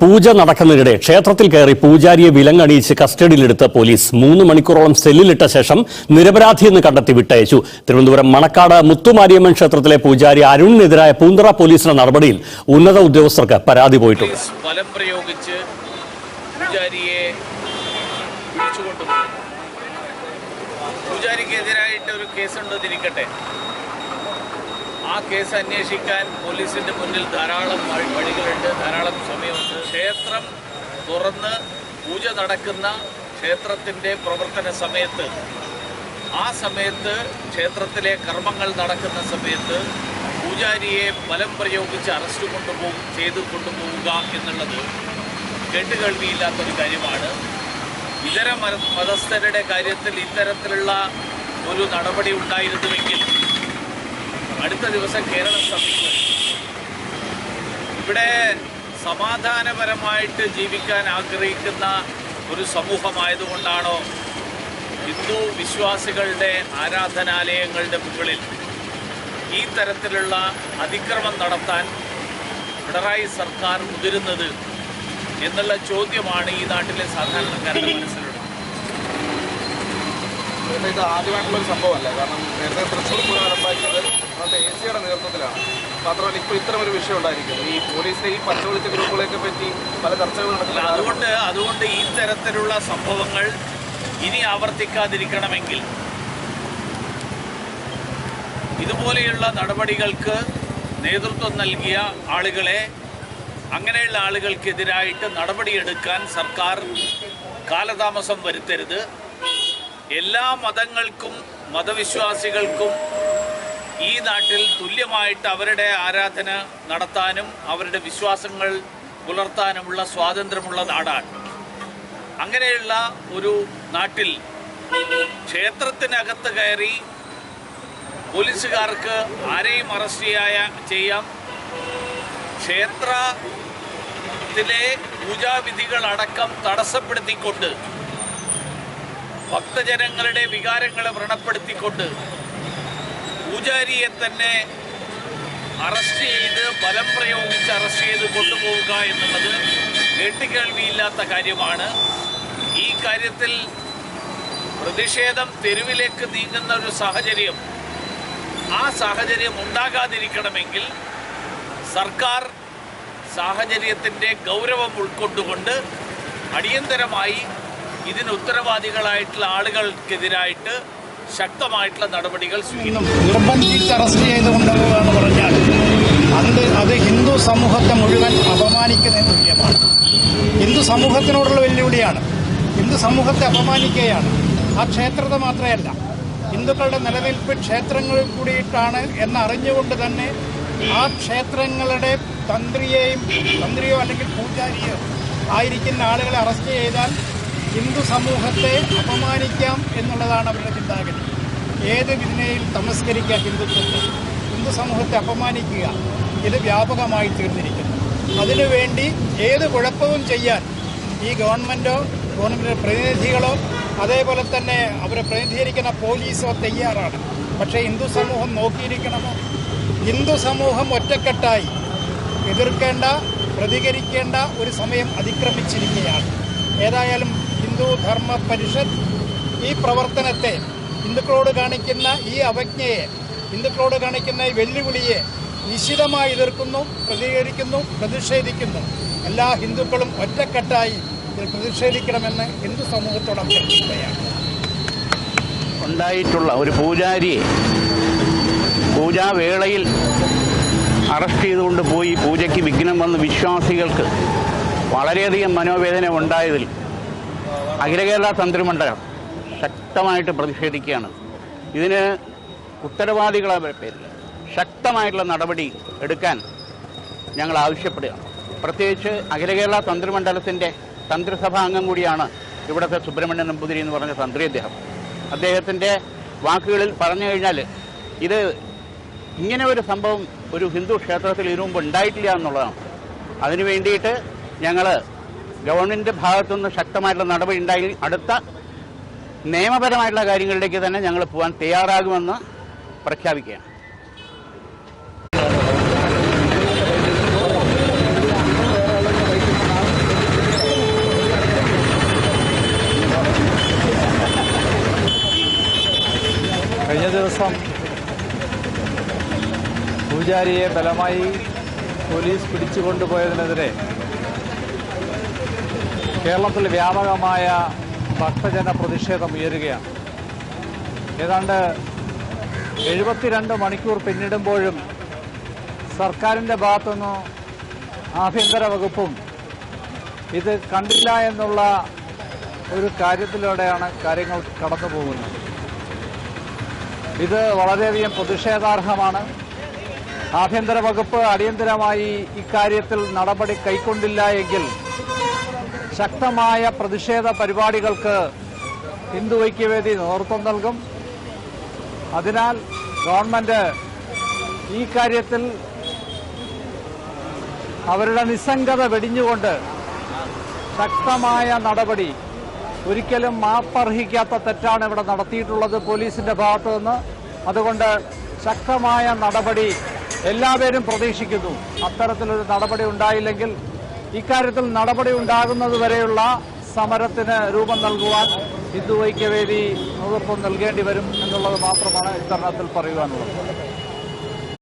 പൂജ നടക്കുന്നതിനിടെ ക്ഷേത്രത്തിൽ കയറി പൂജാരിയെ വിലങ്ങണിയിച്ച് കസ്റ്റഡിയിലെടുത്ത പോലീസ് മൂന്ന് മണിക്കൂറോളം സെല്ലിലിട്ട ശേഷം നിരപരാധിയെന്ന് കണ്ടെത്തി വിട്ടയച്ചു. തിരുവനന്തപുരം മണക്കാട് മുത്തുമാരിയമ്മൻ ക്ഷേത്രത്തിലെ പൂജാരി അരുണിനെതിരായ പൂന്തറ പോലീസിന്റെ നടപടിയിൽ ഉന്നത ഉദ്യോഗസ്ഥർക്ക് പരാതി പോയിട്ടുണ്ട്. പൂജാരിയെ പൂജാരിക്കെതിരായിട്ട് ഒരു കേസുണ്ടെന്നിരിക്കട്ടെ ആ കേസ് അന്വേഷിക്കാൻ പോലീസിന്റെ മുന്നിൽ ധാരാളം വഴി- വഴികളുണ്ട് ധാരാളം സമയമുണ്ട്. ക്ഷേത്രം തുറന്ന് പൂജ നടക്കുന്ന ക്ഷേത്രത്തിന്റെ പ്രവർത്തന സമയത്ത് ആ സമയത്ത് ക്ഷേത്രത്തിലെ കർമ്മങ്ങൾ നടക്കുന്ന സമയത്ത് പൂജാരിയെ ബലം പ്രയോഗിച്ച് അറസ്റ്റ് കൊണ്ടുപോകും ചെയ്ത് കൊണ്ടുപോവുക എന്നുള്ളത് കേട്ടുകേൾവിയില്ലാത്തൊരു കാര്യമാണ്. ഇതര മത മതസ്ഥരുടെ കാര്യത്തിൽ ഇത്തരത്തിലുള്ള ഒരു നടപടി ഉണ്ടായിരുന്നുവെങ്കിൽ അടുത്ത ദിവസം കേരളം സമീപം ഇവിടെ സമാധാനപരമായിട്ട് ജീവിക്കാൻ ആഗ്രഹിക്കുന്ന ഒരു സമൂഹമായതുകൊണ്ടാണോ ഹിന്ദു വിശ്വാസികളുടെ ആരാധനാലയങ്ങളുടെ മുകളിൽ ഈ തരത്തിലുള്ള അതിക്രമം നടത്താൻ പിണറായി സർക്കാർ മുതിരുന്നത് എന്നുള്ള ചോദ്യമാണ് ഈ നാട്ടിലെ സാധാരണക്കാരുടെ മനസ്സിലുള്ളത്. ഇത് ആദ്യമായിട്ടുള്ള ഒരു സംഭവമല്ല? കാരണം നേരത്തെ തൃശ്ശൂർ പൂരം മാത്രമല്ല ഇപ്പോൾ ഇത്തരം ഒരു വിഷയം ഉണ്ടായിരിക്കും ഈ പോലീസിലെ ഈ പച്ചവെളിച്ച ഗ്രൂപ്പുകളെയൊക്കെ പറ്റി പല ചർച്ചകൾ നടക്കില്ല അതുകൊണ്ട് അതുകൊണ്ട് ഈ തരത്തിലുള്ള സംഭവങ്ങൾ ഇനി ആവർത്തിക്കാതിരിക്കണമെങ്കിൽ ഇതുപോലെയുള്ള നടപടികൾക്ക് നേതൃത്വം നൽകിയ ആളുകളെ അങ്ങനെയുള്ള ആളുകൾക്കെതിരായിട്ട് നടപടിയെടുക്കാൻ സർക്കാർ കാലതാമസം വരുത്തരുത്. എല്ലാ മതങ്ങൾക്കും മതവിശ്വാസികൾക്കും ഈ നാട്ടിൽ തുല്യമായിട്ട് അവരുടെ ആരാധന നടത്താനും അവരുടെ വിശ്വാസങ്ങൾ പുലർത്താനുമുള്ള സ്വാതന്ത്ര്യമുള്ള നാടാണ്. അങ്ങനെയുള്ള ഒരു നാട്ടിൽ ക്ഷേത്രത്തിനകത്ത് കയറി പോലീസുകാർക്ക് ആരെയും അറസ്റ്റ് ചെയ്യായ ചെയ്യാം. ക്ഷേത്രത്തിലെ പൂജാവിധികളടക്കം തടസ്സപ്പെടുത്തിക്കൊണ്ട് ഭക്തജനങ്ങളുടെ വികാരങ്ങളെ വ്രണപ്പെടുത്തിക്കൊണ്ട് പൂജാരിയെ തന്നെ അറസ്റ്റ് ചെയ്ത് ബലം പ്രയോഗിച്ച് അറസ്റ്റ് ചെയ്ത് കൊണ്ടുപോവുക എന്നുള്ളത് കേട്ടുകേൾവിയില്ലാത്ത കാര്യമാണ്. ഈ കാര്യത്തിൽ പ്രതിഷേധം തെരുവിലേക്ക് നീങ്ങുന്ന ഒരു സാഹചര്യം ആ സാഹചര്യം ഉണ്ടാകാതിരിക്കണമെങ്കിൽ സർക്കാർ സാഹചര്യത്തിന്റെ ഗൗരവം ഉൾക്കൊണ്ടുകൊണ്ട് അടിയന്തരമായി ഇതിന് ഉത്തരവാദികളായിട്ടുള്ള ആളുകൾക്കെതിരായിട്ട് ശക്തമായിട്ടുള്ള നടപടികൾ സ്വീകരിക്കും. നിർബന്ധിച്ച് അറസ്റ്റ് ചെയ്ത് കൊണ്ടുപോകുക എന്ന് പറഞ്ഞാൽ അത് അത് ഹിന്ദു സമൂഹത്തെ മുഴുവൻ അപമാനിക്കുന്നതിന് തുല്യമാണ്. ഹിന്ദു സമൂഹത്തിനോടുള്ള വെല്ലുവിളിയാണ്. ഹിന്ദു സമൂഹത്തെ അപമാനിക്കുകയാണ്. ആ ക്ഷേത്രത്തെ മാത്രമല്ല ഹിന്ദുക്കളുടെ നിലനിൽപ്പ് ക്ഷേത്രങ്ങളിൽ കൂടിയിട്ടാണ് എന്നറിഞ്ഞുകൊണ്ട് തന്നെ ആ ക്ഷേത്രങ്ങളുടെ തന്ത്രിയെയും തന്ത്രിയോ അല്ലെങ്കിൽ പൂജാരിയോ ആയിരിക്കുന്ന ആളുകളെ അറസ്റ്റ് ചെയ്താൽ ഹിന്ദു സമൂഹത്തെ അപമാനിക്കാം എന്നുള്ളതാണ് അവരുടെ ചിന്താഗതി. ഏത് വിധിനയിൽ തമസ്കരിക്കുക ഹിന്ദുത്വത്തെ. ഹിന്ദു സമൂഹത്തെ അപമാനിക്കുക ഇത് വ്യാപകമായി തീർന്നിരിക്കുന്നു. അതിനുവേണ്ടി ഏത് കുഴപ്പവും ചെയ്യാൻ ഈ ഗവൺമെന്റോ ഗവൺമെന്റ് പ്രതിനിധികളോ അതേപോലെ തന്നെ അവരെ പ്രതിനിധീകരിക്കുന്ന പോലീസോ തയ്യാറാണ്. പക്ഷേ ഹിന്ദു സമൂഹം നോക്കിയിരിക്കണമോ? ഹിന്ദു സമൂഹം ഒറ്റക്കെട്ടായി എതിർക്കേണ്ട പ്രതികരിക്കേണ്ട ഒരു സമയം അതിക്രമിച്ചിരിക്കുകയാണ്. ഏതായാലും ഹിന്ദു ധർമ്മ പരിഷത്ത് ഈ പ്രവർത്തനത്തെ ഹിന്ദുക്കളോട് കാണിക്കുന്ന ഈ അവജ്ഞയെ ഹിന്ദുക്കളോട് കാണിക്കുന്ന ഈ വെല്ലുവിളിയെ നിശിതമായി എതിർക്കുന്നു പ്രതികരിക്കുന്നു പ്രതിഷേധിക്കുന്നു. എല്ലാ ഹിന്ദുക്കളും ഒറ്റക്കെട്ടായി ഇതിൽ പ്രതിഷേധിക്കണമെന്ന് ഹിന്ദു സമൂഹത്തോട് അഭ്യർത്ഥിക്കുകയാണ്. ഉണ്ടായിട്ടുള്ള ഒരു പൂജാരിയെ പൂജാവേളയിൽ അറസ്റ്റ് ചെയ്തുകൊണ്ട് പോയി പൂജയ്ക്ക് വിഘ്നം വന്ന് വിശ്വാസികൾക്ക് വളരെയധികം മനോവേദന ഉണ്ടായതിൽ അഖില കേരള തന്ത്രിമണ്ഡലം ശക്തമായിട്ട് പ്രതിഷേധിക്കുകയാണ്. ഇതിന് ഉത്തരവാദികളായ പേരിൽ ശക്തമായിട്ടുള്ള നടപടി എടുക്കാൻ ഞങ്ങൾ ആവശ്യപ്പെടുകയാണ്. പ്രത്യേകിച്ച് അഖില കേരള തന്ത്രിമണ്ഡലത്തിന്റെ തന്ത്രിസഭാ അംഗം കൂടിയാണ് ഇവിടുത്തെ സുബ്രഹ്മണ്യൻ നമ്പൂതിരി എന്ന് പറഞ്ഞ തന്ത്രി അദ്ദേഹം. അദ്ദേഹത്തിന്റെ വാക്കുകളിൽ പറഞ്ഞു കഴിഞ്ഞാൽ ഇത് ഇങ്ങനെ ഒരു സംഭവം ഒരു ഹിന്ദു ക്ഷേത്രത്തിൽ ഇതിനു മുമ്പ് ഉണ്ടായിട്ടില്ല എന്നുള്ളതാണ്. അതിനു വേണ്ടിയിട്ട് ഞങ്ങൾ ഗവൺമെന്റിന്റെ ഭാഗത്തുനിന്ന് ശക്തമായിട്ടുള്ള നടപടി ഉണ്ടായി. അടുത്ത നിയമപരമായിട്ടുള്ള കാര്യങ്ങളിലേക്ക് തന്നെ ഞങ്ങൾ പോകാൻ തയ്യാറാകുമെന്ന് പ്രഖ്യാപിക്കുകയാണ്. കഴിഞ്ഞ ദിവസം പൂജാരിയെ ബലമായി പോലീസ് പിടിച്ചുകൊണ്ടുപോയതിനെതിരെ കേരളത്തിൽ വ്യാപകമായ ഭക്തജന പ്രതിഷേധം ഉയരുകയാണ്. ഏതാണ്ട് എഴുപത്തിരണ്ട് മണിക്കൂർ പിന്നിടുമ്പോഴും സർക്കാരിന്റെ ഭാഗത്തുനിന്ന് ആഭ്യന്തര വകുപ്പും ഇത് കണ്ടില്ല എന്നുള്ള ഒരു കാര്യത്തിലൂടെയാണ് കാര്യങ്ങൾ കടന്നു പോകുന്നത്. ഇത് വളരെയധികം പ്രതിഷേധാർഹമാണ്. ആഭ്യന്തര വകുപ്പ് അടിയന്തരമായി ഇക്കാര്യത്തിൽ നടപടി കൈക്കൊണ്ടില്ല എങ്കിൽ ശക്തമായ പ്രതിഷേധ പരിപാടികൾക്ക് ഹിന്ദു ഐക്യവേദി നേതൃത്വം നൽകും. അതിനാൽ ഗവൺമെന്റ് ഈ കാര്യത്തിൽ അവരുടെ നിസ്സംഗത വെടിഞ്ഞുകൊണ്ട് ശക്തമായ നടപടി ഒരിക്കലും മാപ്പർഹിക്കാത്ത തെറ്റാണ് ഇവിടെ നടത്തിയിട്ടുള്ളത് പോലീസിന്റെ ഭാഗത്തു നിന്ന് അതുകൊണ്ട് ശക്തമായ നടപടി എല്ലാവരും പ്രതീക്ഷിക്കുന്നു. അത്തരത്തിലൊരു നടപടി ഉണ്ടായില്ലെങ്കിൽ ഇക്കാര്യത്തിൽ നടപടി ഉണ്ടാകുന്നത് വരെയുള്ള സമരത്തിന് രൂപം നൽകുവാൻ ഹിന്ദു ഐക്യവേദി നേതൃത്വം നൽകേണ്ടി വരും എന്നുള്ളത് മാത്രമാണ് ഇത്തരണത്തിൽ പറയുവാനുള്ളത്.